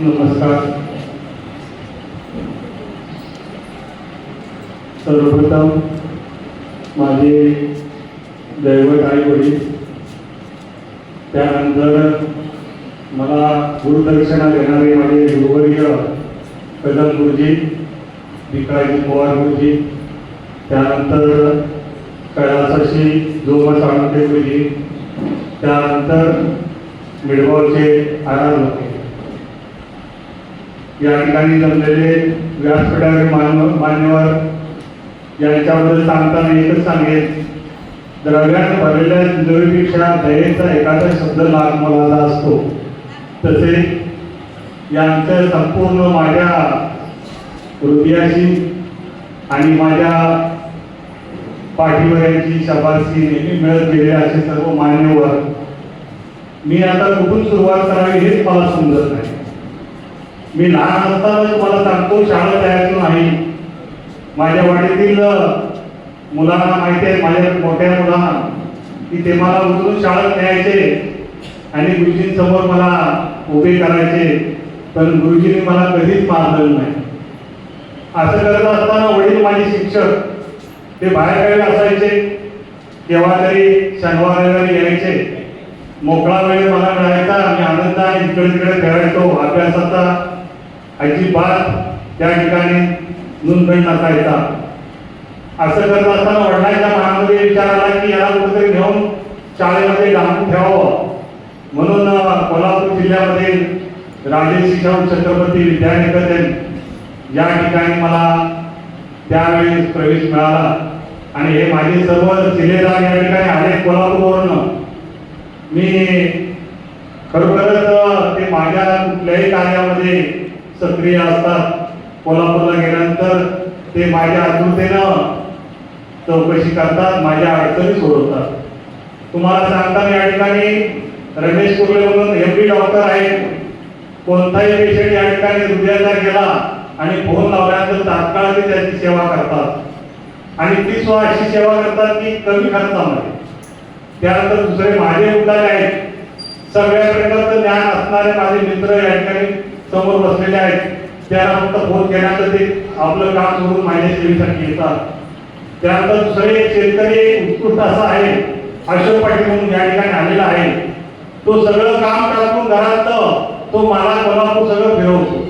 नमस्कार. सर्वप्रथम माझे दैवत आई वडील त्यानंतर मला गुरुदक्षिणा देणारे माझे गुरुवर्य कदम गुरुजी विकाजी पवार गुरुजी त्यानंतर कैलासाशी जोमा साळुंके गुरुजी त्यानंतर मिडगावचे होते. या ठिकाणी जमलेले व्यासपीठावरील मान्य मान्यवर यांच्याबद्दल सांगताना एकच सांगेल द्रव्यात भरलेल्या तिजोरीपेक्षा दयेचा एखादा शब्द लाभ मला असतो. तसे यांचं संपूर्ण माझ्या हृदयाशी आणि माझ्या पाठीवर यांची शबासी नेहमी मिळत गेले असे सर्व मान्यवर मी आता कुठून सुरुवात करावी हेच मला समजत नाही. मी लहान असताना तुम्हाला सांगतो शाळा तयार नाही माझ्या वाडीतील मुलांना माहिती आहे माझ्या मोठ्या मुलांना की ते मला उचलून शाळेत न्यायचे आणि गुरुजींसमोर मला उभे करायचे. पण गुरुजींनी मला कधीच मारलेलं नाही. असं करत असताना वडील माझे शिक्षक ते बाहेर असायचे? केव्हा तरी शनिवार रविवारी यायचे. मोकळा वेळ मला मिळायचा आणि आनंदाने इकडे तिकडे खेळायचो अभ्यासाचा. अजिबात त्या ठिकाणी नोंदणी नसायचा असं करत असताना वडिलांच्या मनामध्ये विचार आला की याला कुठेतरी घेऊन शाळेमध्ये डांबून ठेवावं. म्हणून कोल्हापूर जिल्ह्यामध्ये राजे शिक्षण छत्रपती विद्यानिकेतन या ठिकाणी मला त्यावेळी प्रवेश मिळाला. आणि हे माझे सर्व जिल्हेदार या ठिकाणी आले कोल्हापूरवरून. मी खरोखरच ते माझ्या कुठल्याही कार्यामध्ये सक्रिय असतात कोल्हापूरला गेल्यानंतर ते माझ्या आतुरतेनं चौकशी करतात माझ्या अडचणी सोडवतात. तुम्हाला सांगताना या ठिकाणी रमेश कुर्ले म्हणून एम डी डॉक्टर आहेत. कोणताही पेशंट या ठिकाणी हृदयाचा गेला आणि फोन लावल्यानंतर तात्काळ ते त्याची सेवा करतात. आणि ती सुद्धा अशी सेवा करतात की कमी खर्चामध्ये. त्यानंतर दुसरे माझे उद्धार आहेत. सगळ्या प्रकारचं ज्ञान असणारे माझे मित्र या ठिकाणी समोर बसलेले आहेत. त्यांना फक्त फोन केल्यानंतर ते आपलं काम सोडून माझ्या सेवेसाठी येतात. त्यानंतर दुसरे शेतकरी उत्कृष्ट असा आहे अशोक पाटील म्हणून या ठिकाणी आलेला आहे. तो सगळं काम टाकून घरात तो मला कोल्हापूर सगळं फिरवतो.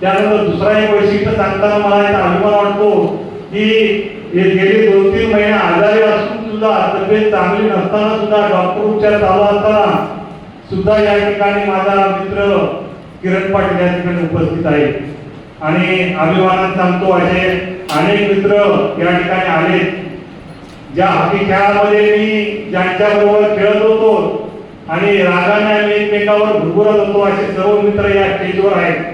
त्यानंतर दुसरा एक वैशिष्ट्य सांगताना मला एक अभिमान वाटतो की गेले दोन तीन महिने आजारी असून सुद्धा तब्येत चांगली नसताना सुद्धा डॉक्टर उपचार चालू असताना सुद्धा या ठिकाणी माझा मित्र किरण पाटील या ठिकाणी उपस्थित आहे. आणि अभिमानात सांगतो असे अनेक मित्र या ठिकाणी आले. ज्या हॉकी खेळामध्ये मी ज्यांच्याबरोबर खेळत होतो आणि रागाने आम्ही एकमेकावर भुरभुरत होतो असे सर्व मित्र या स्टेजवर आहेत.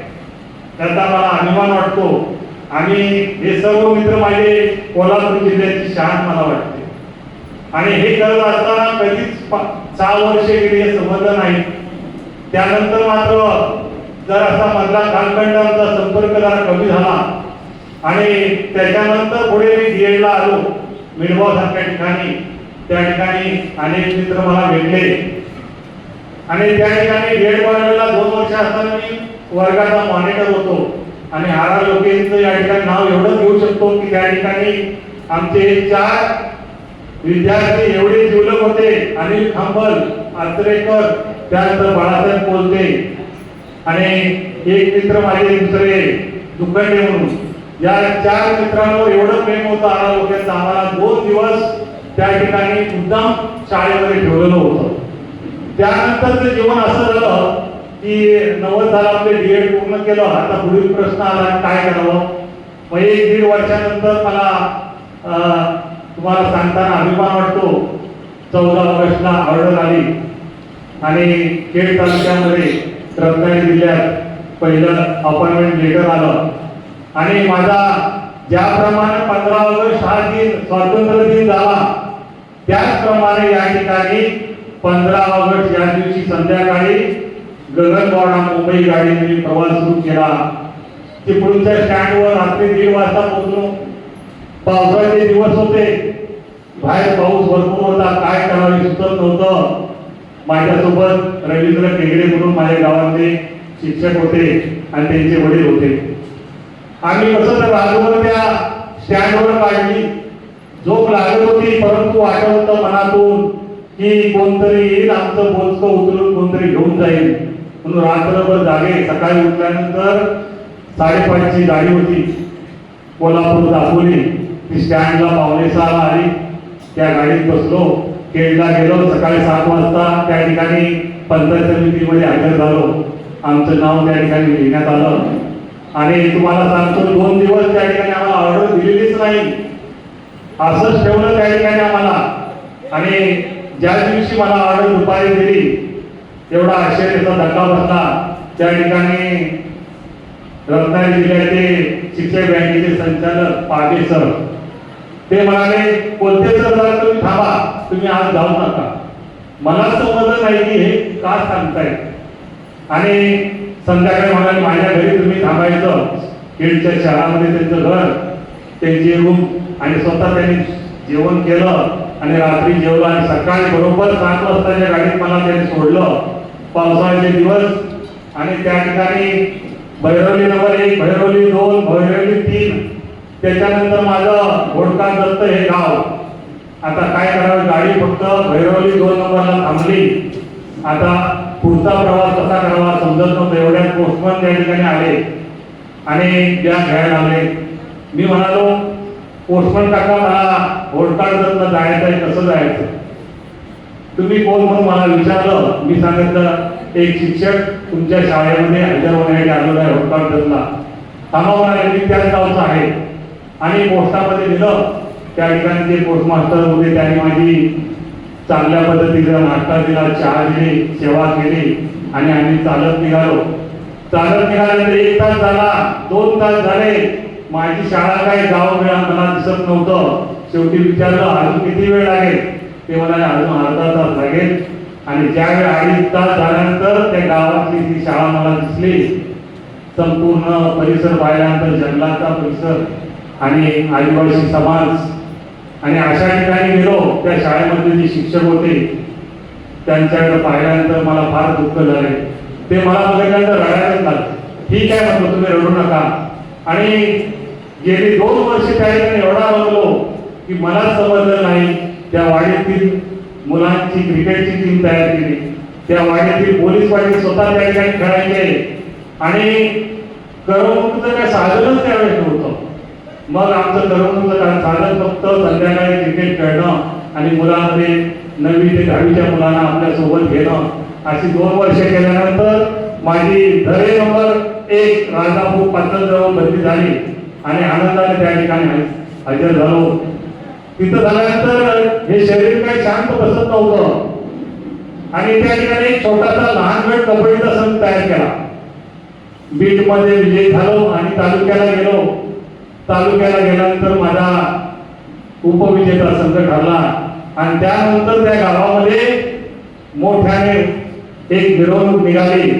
त्याचा मला अभिमान वाटतो. आणि हे सर्व मित्र माझे कोल्हापूर जिल्ह्याची शान मला वाटते. आणि हे करत असताना कधीच सहा वर्षे गेली हे समजलं नाही. त्यानंतर मात्र जर असा मधला कालखंडाचा संपर्क जरा कमी झाला आणि त्याच्यानंतर पुढे मी डीएडला आलो मिडगाव सारख्या ठिकाणी. त्या ठिकाणी अनेक मित्र मला भेटले. आणि त्या ठिकाणी डीएड बनवायला दोन वर्ष असताना मी वर्गाचा मॉनिटर होतो. आणि आरा लोकेंचं या ठिकाणी नाव एवढं घेऊ शकतो की त्या ठिकाणी आमचे चार विद्यार्थी एवढे जिवलक होते. अनिल खांबल आत्रेकर त्यानंतर बाळासाहेब बोलते आणि एक मित्र माझे दुसरे दुखंडे म्हणून. या चार मित्रांवर एवढं प्रेम होतं आरा लोकांचं. आम्हाला दोन दिवस त्या ठिकाणी मुद्दाम शाळेमध्ये ठेवलेलं होतं. त्यानंतर ते जीवन असं झालं की नव्वद साला आपले डीएड पूर्ण केलं. आता पुढील प्रश्न आला काय करावं? मग एक दीड वर्षानंतर मला तुम्हाला सांगताना अभिमान वाटतो. चौदा ऑगस्टला ऑर्डर आली. आणि खेड तालुक्यामध्ये रत्नागिरी जिल्ह्यात पहिलं अपॉइंटमेंट लेटर आलं. आणि माझा ज्याप्रमाणे पंधरा ऑगस्ट हा दिन स्वातंत्र्य दिन झाला त्याचप्रमाणे या ठिकाणी पंधरा ऑगस्ट या दिवशी संध्याकाळी गगनबावडा मुंबई गाडीने मी प्रवास सुरू केला. चिपळूणच्या स्टँडवर रात्री दीड वाजता पोहोचलो. पावसाचे दिवस होते. बाहेर पाऊस भरपूर होता. काय करावे सुचत नव्हतं. माझ्यासोबत रवींद्र केगडे म्हणून माझ्या गावातले शिक्षक होते आणि त्यांचे वडील होते. आम्ही कसं तर राजवर त्या स्टँडवर काढली. झोप लागत होती परंतु वाटत होतं मनातून की कोणतरी येईल आमचं बोलचं उचलून कोणतरी घेऊन जाईल. म्हणून रात्रभर जागे सकाळी उठल्यानंतर साडेपाचची गाडी होती. कोल्हापूर दापोली ती स्टँडला पावणे सहाला आली. त्या गाडीत बसलो केळला गेलो. सकाळी सात वाजता त्या ठिकाणी पंचायत समितीमध्ये हजर झालो. आमचं नाव त्या ठिकाणी लिहिण्यात आलं. आणि तुम्हाला सांगतो दोन दिवस त्या ठिकाणी आम्हाला ऑर्डर दिलेलीच नाही. असंच ठेवलं त्या ठिकाणी आम्हाला. आणि ज्या दिवशी मला ऑर्डर दुपारी दिली एवढा आश्चर्याचा धक्का बसला. त्या ठिकाणी रत्नागिरी जिल्ह्याचे शिक्षक बँकेचे संचालक पाटील सर. ते म्हणाले कोणते सर जरा तुम्ही थांबा तुम्ही आज जाऊ नका. मला समजलं नाही की हे का सांगताय? आणि संध्याकाळी म्हणाले माझ्या घरी तुम्ही थांबायचं. खेडच्या शहरामध्ये त्यांचं घर त्यांची रूम आणि स्वतः त्यांनी जेवण केलं आणि रात्री जेवलं आणि सकाळी बरोबर सात वाजताच्या गाडीत मला त्यांनी सोडलं. पावसाळ्याचे दिवस आणि त्या ठिकाणी भैरवली नंबर एक भैरवली दोन भैरवली तीन. त्याच्यानंतर माझं घोडका दत्त हे गाव. आता काय करावं? गाडी फक्त भैरवली दोन नंबरला थांबली. आता पुढचा प्रवास कसा करावा समजत नव्हतं. एवढ्या पोस्टमन त्या ठिकाणी आले आणि गॅस घ्यायला आले मी म्हणालो पोस्टमन काका मला घोडकाडला जायचं आहे कसं जायचं? तुम्ही कोण म्हणून मला विचारलं? मी सांगितलं एक शिक्षक तुमच्या शाळेमध्ये हजर होण्यासाठी आलेला आहे घोडकाडला थांबा मी त्याच गावचा आहे. आणि पोस्टामध्ये दिलं त्या ठिकाणी जे पोस्ट मास्टर होते त्यांनी माझी चांगल्या पद्धतीचा नाश्ता दिला चहा दिली सेवा केली आणि आम्ही चालत निघालो. चालत निघाल्यानंतर एक तास झाला दोन तास झाले. माझी शाळा काय गाव मिळा मला दिसत नव्हतं. शेवटी विचारलं अजून किती वेळ लागेल ते म्हणाले अजून अर्धा तास लागेल. आणि ज्यावेळी अडीच तास झाल्यानंतर त्या गावातली ती शाळा मला दिसली संपूर्ण परिसर पाहिल्यानंतर जंगलाचा परिसर आणि आदिवासी समाज आणि अशा ठिकाणी गेलो त्या शाळेमध्ये जे शिक्षक होते त्यांच्याकडे पाहिल्यानंतर मला फार दुःख झाले. ते मला बघितल्यानंतर रडायलाच लागले. ठीक आहे म्हटलं तुम्ही रडू नका. आणि गेली दोन वर्ष त्या ठिकाणी एवढा बघलो हो, की मला समजलं नाही त्या वाडीतील मुलांची क्रिकेटची टीम तयार केली. त्या वाड्यातील पोलीस वाडी स्वतः त्या ठिकाणी खेळायचे आणि करमणुकीचं काय साधनच त्यावेळेस नव्हतं. मग आमचं करमणुकीचं काय साधन फक्त संध्याकाळी क्रिकेट खेळणं आणि मुलांमध्ये नववी ते दहावीच्या मुलांना आपल्यासोबत घेणं अशी दोन वर्ष केल्यानंतर माझी धरे नंबर एक राजापूर पातळ बदली झाली आणि आनंदाने त्या ठिकाणी हजर झालो. तिथं झाल्यानंतर हे शरीर काही शांत बसत नव्हतं. आणि त्या ठिकाणी एक छोटासा लहान वेळ कबड्डीचा संघ तयार केला. बीटमध्ये विजयी झालो आणि तालुक्याला गेलो. तालुक्याला गेल्यानंतर माझा उपविजेता संघ ठरला. आणि त्यानंतर त्या गावामध्ये मोठ्याने एक मिरवणूक निघाली.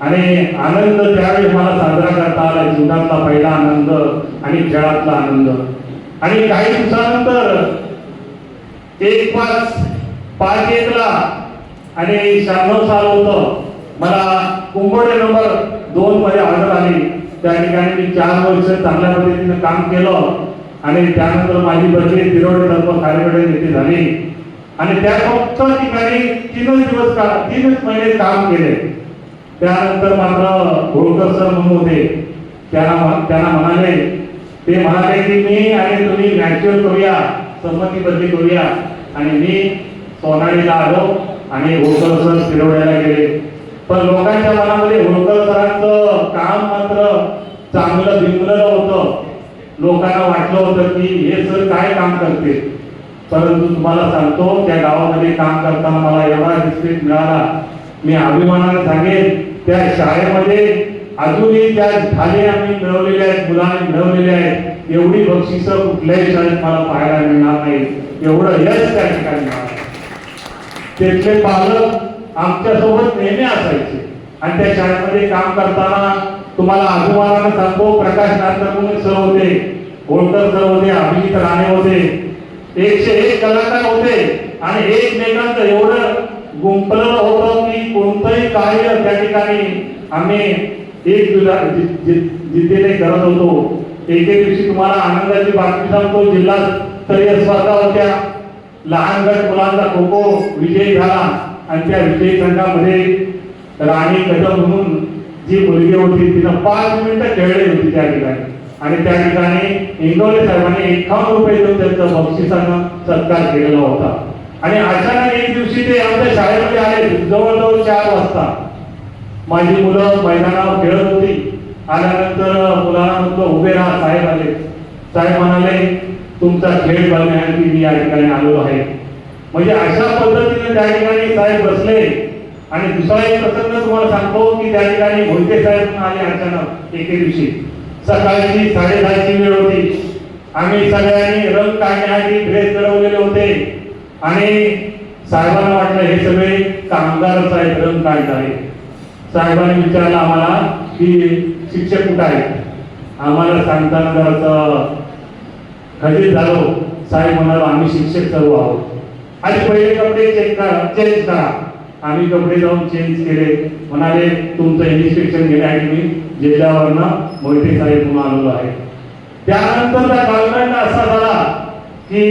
आणि आनंद त्यावेळेस मला साजरा करता आला. जीवनातला पहिला आनंद आणि खेळातला आनंद. आणि काही दिवसानंतर एक पाच पाच एकला आणि शहाण्णव साल होतं. मला कुंभोडे नंबर दोन मध्ये ऑर्डर आली. त्या ठिकाणी मी चार वर्ष चांगल्या पद्धतीनं काम केलं. आणि त्यानंतर माझी बदली तिरोडे तर्फ खारेकडे येथे झाली. आणि त्या फक्त ठिकाणी तीनच दिवस का तीनच महिने काम केले. त्यानंतर मात्र होळकर सर म्हणून होते. त्यांना त्यांना म्हणाले ते म्हणाले की मी आणि तुम्ही नॅचरल करूया. संमती बदली करूया. आणि मी सोनाळीला आलो आणि होळकर सर फिरवण्याला गेले. पण लोकांच्या मनामध्ये होळकर सरांचं काम मात्र चांगलं बिंबलेलं होतं. लोकांना वाटलं होतं की हे सर काय काम करते? परंतु तुम्हाला सांगतो त्या गावामध्ये काम करताना मला एवढा रिस्पेक्ट मिळाला. मी अभिमानाने सांगेन त्या शाळेमध्ये अजूनही त्या झाले आम्ही मिळवलेले आहेत मुलांनी मिळवलेले आहेत. एवढी बक्षिसं कुठल्याही शाळेत मला पाहायला मिळणार नाही एवढं यश त्या ठिकाणी त्याचे पालक आमच्यासोबत नेहमी असायचे. आणि त्या शाळेमध्ये काम करताना तुम्हाला अभिमानानं सांगतो प्रकाश नांदकर सर होते होळकर सर होते अभिजित राणे होते. एकशे एक कलाकार होते आणि एकमेकांचं एवढं गुंपलेलं होतं की कोणतंही कार्य त्या ठिकाणी आम्ही एक जुला- जिद्दीने करत होतो. एके दिवशी तुम्हाला आनंदाची बातमी सांगतो जिल्हा स्तरीय स्पर्धा होत्या. लहान गट मुलांचा खो खो विजयी झाला. आणि त्या विजयी संघामध्ये राणी कदम म्हणून जी मुलगी होती तिनं पाच मिनिटं खेळली होती त्या ठिकाणी. आणि त्या ठिकाणी इंगवले साहेबांनी एकावन्न रुपये देऊन त्यांचा बक्षिसानं सत्कार केलेला होता. आणि अचानक एक दिवशी ते आमच्या शाळेमध्ये आले जवळजवळ चार वाजता. माझी मुलं मैदानावर खेळत होती. आल्यानंतर मुलांना म्हटलं उभे राहा साहेब आले. साहेब म्हणाले तुमचा खेळ बघण्यासाठी मी या ठिकाणी आलेलो आहे. म्हणजे अशा पद्धतीने त्या ठिकाणी साहेब बसले. आणि दुसरा एक प्रसंग तुम्हाला सांगतो की त्या ठिकाणी भोलके साहेब आले अचानक एके दिवशी. सकाळची साडेदहाची वेळ होती. आम्ही सगळ्यांनी रंग काढण्यासाठी ड्रेस चढवलेले होते. आणि साहेबांना वाटलं हे सगळे कामगारच आहेत रंग काढत आहेत साहेबांनी विचारलं आम्हाला की शिक्षक कुठं आहेत? आम्हाला सांगताना जरासं खंडित झालो? साहेब म्हणालो आम्ही शिक्षक सर्व आहोत. आणि पहिले कपडे चेक करा चेंज करा. आम्ही कपडे जाऊन चेंज केले. म्हणाले तुमचं इन्स्पेक्शन घेण्यासाठी मी जिल्ह्यावरनं मोहिते साहेब म्हणून आलेलो आहे. त्यानंतर त्या कालखंड असा झाला की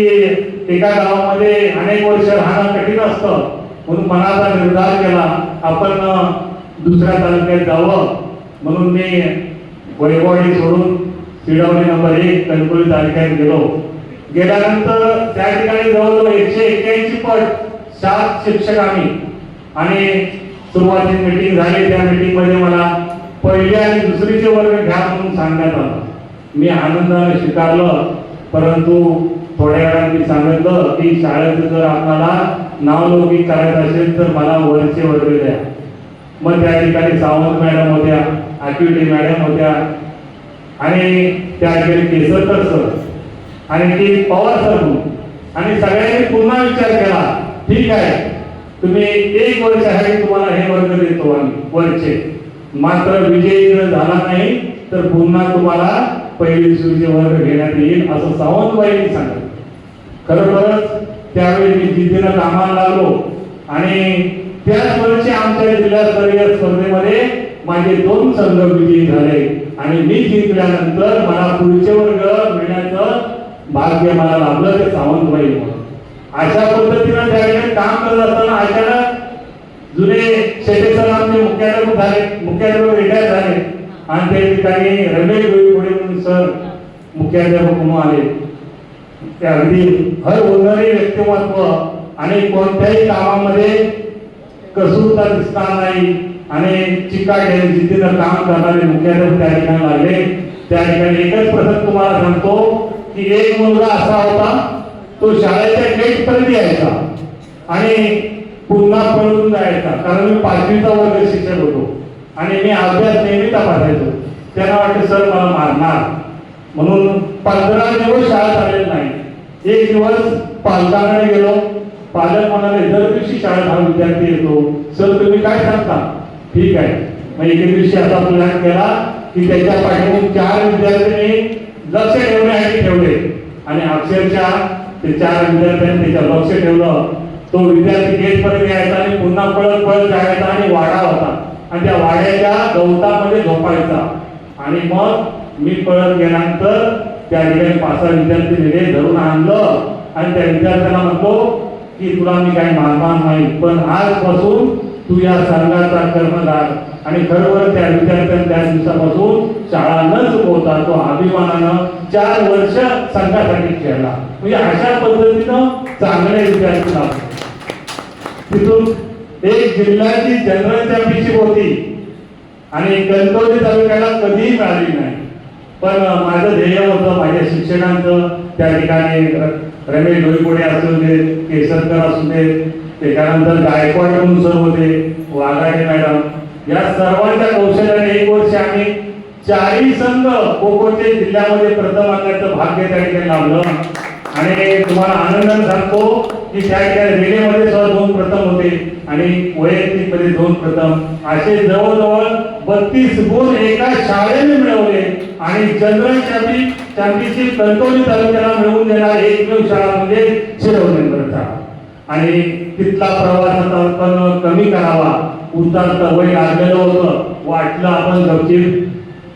एका गावामध्ये अनेक वर्ष राहणं कठीण असतं. म्हणून मनाचा निर्धार केला आपण दुसऱ्या तालुक्यात जावं. म्हणून मी वैभववाडी सोडून शिडावली नंबर एक कणकोली तालुक्यात गेलो. गेल्यानंतर त्या ठिकाणी जवळजवळ एकशे एक्क्याऐंशी पट सात शिक्षक आम्ही. आणि सुरुवातीची मीटिंग झाली. त्या मीटिंगमध्ये मला पहिल्या आणि दुसरीचे वर्ग घ्या म्हणून सांगण्यात आलं. मी आनंदाने स्वीकारलं. परंतु थोड्या वेळाने मी सांगितलं की शाळेचं जर आपल्याला नावलौकिक करायचं असेल तर मला वरचे वर्ग द्या. मग त्या ठिकाणी सावंत मॅडम होत्या ॲक्टिव्हिटी मॅडम होत्या आणि त्या ठिकाणी केसरकर सर. आणि ते पवार सर आणि सगळ्यांनी पुन्हा विचार केला ठीक आहे तुम्ही एक वर्ष आहे तुम्हाला हे वर्ग देतो आम्ही वरचे. मात्र विजय जर झाला नाही तर पुन्हा तुम्हाला पहिली दुसरीचे वर्ग घेण्यात येईल असं सावंतबाईंनी सांगितलं. खरोखरच त्यावेळी मी जिद्दीनं कामाला लागलो. आणि त्याच वर्षी आमच्या जिल्हास्तरीय स्पर्धेमध्ये माझे दोन संघ विजयी झाले. आणि मी जिंकल्यानंतर मला पुढचे वर्ग मिळण्याचं भाग्य मला लाभलं ते सावंतबाई अशा पद्धतीनं त्यावेळी काम करत असताना अचानक जुने शेटे आमचे म्हणजे मुख्याध्यापक झाले मुख्याध्यापक रिटायर झाले. आणि त्या ठिकाणी रमेश डोईफोडे म्हणून सर मुख्याध्यापक म्हणून आले. ते अगदी हर होणारे व्यक्तिमत्व आणि कोणत्याही कामामध्ये कसूरता दिसणार नाही. आणि चिकाटे जिद्दीनं काम करणारे मुख्याध्यापक त्या ठिकाणी लागले. त्या ठिकाणी एकच प्रसंग तुम्हाला सांगतो की एक मुलगा असा होता तो शाळेच्या गेट पर्यंत यायचा आणि पुन्हा पळून जायचा. कारण मी पाचवीचा वर्ग शिक्षक होतो आणि मी अभ्यास नेहमी तपासायचो. त्यांना वाटतं सर मला मारणार. म्हणून पंधरा दिवस शाळेत आलेला नाही. एक दिवस पालकांकडे गेलो. पालक म्हणाले दरवर्षी शाळेत हा विद्यार्थी येतो. सर तुम्ही काय सांगता? ठीक आहे. मग एके दिवशी असा प्लॅन केला की त्याच्या पाठीमागून चार विद्यार्थ्यांनी लक्ष ठेवण्यासाठी ठेवले. आणि अक्षरशः ते चार विद्यार्थ्यांनी त्याच्या लक्ष ठेवलं. तो विद्यार्थी गेट पर्यंत यायचा आणि पुन्हा पळत पळत जायचा आणि वाडा होता. आणि त्या वाड्याच्या गवतामध्ये झोपायचा. आणि मग मी पळत गेल्यानंतर त्या ठिकाणी पाच सहा विद्यार्थी नेले धरून आणलं. आणि त्या विद्यार्थ्यांना म्हणतो की तुला मी काही मारणार नाही पण आजपासून तू या संघाचा कर्मधार. आणि खरोखर त्या विद्यार्थ्यांनी त्या दिवसापासून शाळा न चुकवता तो अभिमानानं चार वर्ष संघासाठी खेळला. म्हणजे अशा पद्धतीनं चांगले विद्यार्थी लागले तिथून एक जिल्ह्याची जनरल चॅम्पियनशिप होती. आणि कणकवली तालुक्याला कधीही मिळाली नाही. पण माझं ध्येय होतं माझ्या शिक्षकांचं त्या ठिकाणी रमेश डोईपोडे असू दे केसरकर असू दे त्याच्यानंतर गायकवाड म्हणून सर होते वाघाडे मॅडम. या सर्वांच्या कौशल्याने एक वर्ष आम्ही चारही संघ खो जिल्ह्यामध्ये प्रथम आणण्याचं भाग्य त्या ठिकाणी लावलं आणि तुम्हाला आनंदाने सांगतो की त्या ठिकाणी रेल्वेमध्ये सुद्धा दोन प्रथम होते आणि वैयक्तिकमध्ये दोन प्रथम. असे जवळजवळ बत्तीस गुण एका शाळेने मिळवले आणि जनरल चॅम्पी चॅम्पियनशिप कणकवली तालुक्याला मिळवून देणार एकमेव शाळा म्हणजे शिरवणे आणि तिथला प्रवास कमी करावा. उतारता वय लागलेलं होतं. वाटलं आपण गपचीप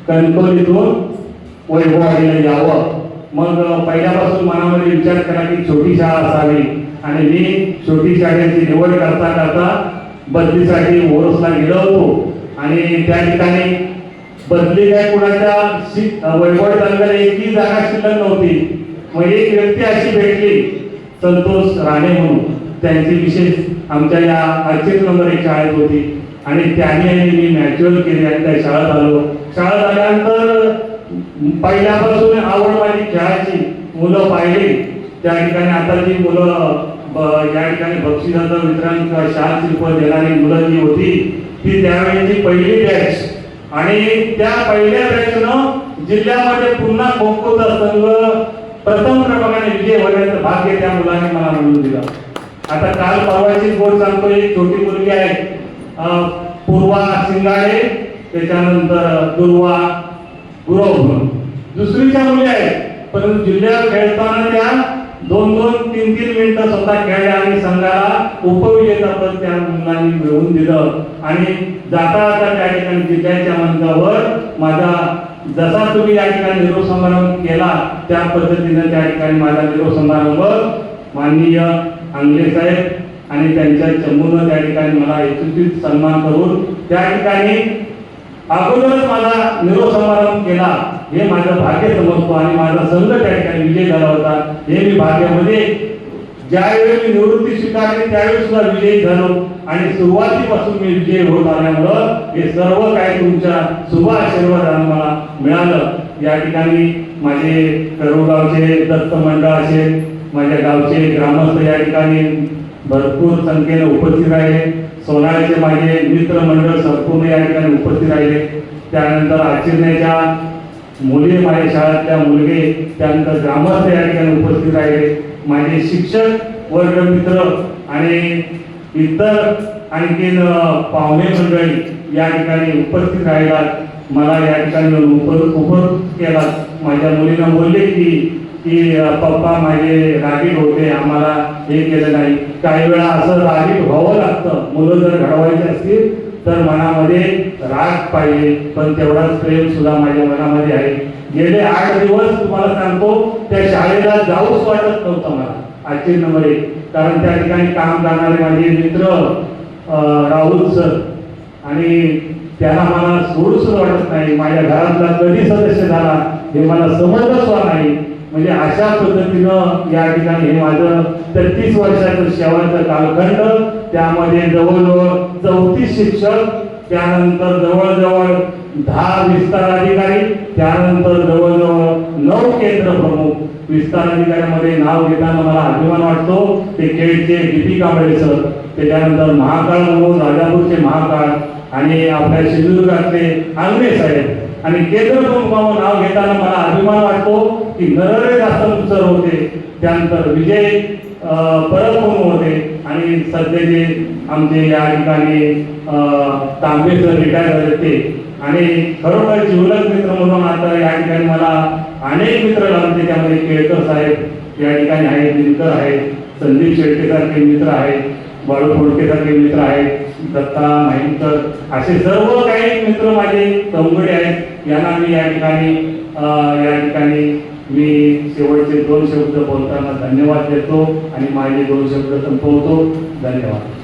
कणकवलीतून वैभवाडीला यावं. मग पहिल्यापासून मनामध्ये विचार करा की छोटी शाळा असावी. आणि मी छोटी शाळेची निवड करता करता बदलीसाठी ओरसला गेलो होतो. आणि त्या ठिकाणी बदली काय कुणाच्या शि- वैभव तालुक्याला एकही जागा शिल्लक नव्हती. मग एक व्यक्ती अशी भेटली संतोष राणे म्हणून. त्यांची विशेष आमच्या या अर्चित नंबर एक शाळेत होती. आणि त्याने मी नॅचरल केली आणि त्या शाळेत आलो. शाळेत आल्यानंतर पहिल्यापासून आवड माझी खेळाची. मुलं पाहिली. त्या ठिकाणी आता जी मुलं या ठिकाणी बक्षिसाचं वितरण शाळा शिल्प देणारी मुलं जी होती ती त्यावेळेची पहिली बॅच आणि त्या पहिल्या बॅचनं जिल्ह्यामध्ये पुन्हा खो खोचा संघ प्रथम क्रमांकाने विजय होण्याचं भाग्य त्या मुलाने मला मिळून दिलं. आता काल परवाची गोष्ट सांगतो एक छोटी मुलगी आहे. पूर्वा सिंगाडे त्याच्यानंतर दुर्वा गुरव दुसरीच्या मुली आहेत परंतु जिल्ह्यात खेळताना त्या दोन दोन तीन तीन मिनिटं स्वतः खेळल्या आणि संघाला उपविजेता पद त्या मुलांनी मिळवून दिलं. आणि जाता जाता त्या ठिकाणी जिल्ह्याच्या मंचावर माझा जसा तुम्ही या ठिकाणी निरोप समारंभ केला त्या पद्धतीनं त्या ठिकाणी माझा निरोप समारंभ माननीय अंगले साहेब आणि त्यांच्या चमूनं त्या ठिकाणी मला एकत्रित सन्मान करून त्या ठिकाणी अगोदरच माझा निरोप समारंभ केला. हे माझं भाग्य समजतो आणि माझा संघ त्या ठिकाणी विजय झाला होता. हे मी भाग्यामध्ये ज्यावेळी मी निवृत्ती स्वीकारली त्यावेळी सुद्धा विजयी झालो. आणि सुरुवातीपासून मी विजयी होत आल्यामुळं हे सर्व काही तुमच्या शुभ आशीर्वादानं मला मिळालं. या ठिकाणी माझे करोगावचे दत्त मंडळ असेल माझ्या गावचे ग्रामस्थ या ठिकाणी भरपूर संख्येने उपस्थित राहिले. सोनाळ्याचे माझे मित्रमंडळ संपूर्ण या ठिकाणी उपस्थित राहिले. त्यानंतर आचिरण्याच्या मुली माझ्या शाळेतल्या मुलगे त्यानंतर ग्रामस्थ या ठिकाणी उपस्थित राहिले. माझे शिक्षक वर्ग मित्र आणि इतर आणखीन पाहुणे मंडळी या ठिकाणी उपस्थित राहिला मला या ठिकाणी उप उपस्थित केला माझ्या मुलीनं बोलले की की पप्पा माझे रागीट होते आम्हाला हे केलं नाही. काही वेळा असं रागीट व्हावं लागतं. मुलं जर घडवायची असतील तर मनामध्ये राग पाहिजे. पण तेवढाच प्रेम सुद्धा माझ्या मनामध्ये आहे. गेले आठ दिवस तुम्हाला सांगतो त्या शाळेला जाऊच वाटत नव्हतं मला. आजचे नंबर एक. कारण त्या ठिकाणी काम करणारे माझे मित्र राहुल सर. आणि त्याला मला सोडूच वाटत नाही. माझ्या घरातला कधी सदस्य झाला? हे मला समजलंच नाही. म्हणजे अशा पद्धतीनं या ठिकाणी हे माझं तेहतीस वर्षाचं शेवटचं कालखंड त्यामध्ये जवळजवळ चौतीस शिक्षक त्यानंतर जवळजवळ दहा विस्तार अधिकारी त्यानंतर जवळजवळ नऊ केंद्र प्रमुख. विस्तार अधिकाऱ्यामध्ये नाव घेताना मला अभिमान वाटतो. ते केळचे दीपिका कांबळे सर त्याच्यानंतर महाकाळ म्हणून राजापूरचे महाकाळ आणि आपल्या सिंधुदुर्गातले आंगणे साहेब. आणि केंद्र प्रमुखावर नाव घेताना मला अभिमान वाटतो की नरळे जास्त होते. त्यानंतर विजय परत होऊन होते. आणि सध्या जे आमचे या ठिकाणी तांबे सर रिटायर झाले ते आणि खरोखर जिवलग मित्र म्हणून आता या ठिकाणी मला अनेक मित्र लागते त्यामध्ये केळकर साहेब या ठिकाणी आहेत दिनकर आहेत संदीप शेट्टीसारखे मित्र आहेत. बाळू कोलकेसारखे मित्र आहेत दत्ता माहिमकर असे सर्व काही मित्र माझे तंबडे आहेत. यांना मी या ठिकाणी या ठिकाणी मी शेवटचे दोन शब्द बोलताना धन्यवाद देतो आणि माझे दोन शब्द संपवतो. धन्यवाद.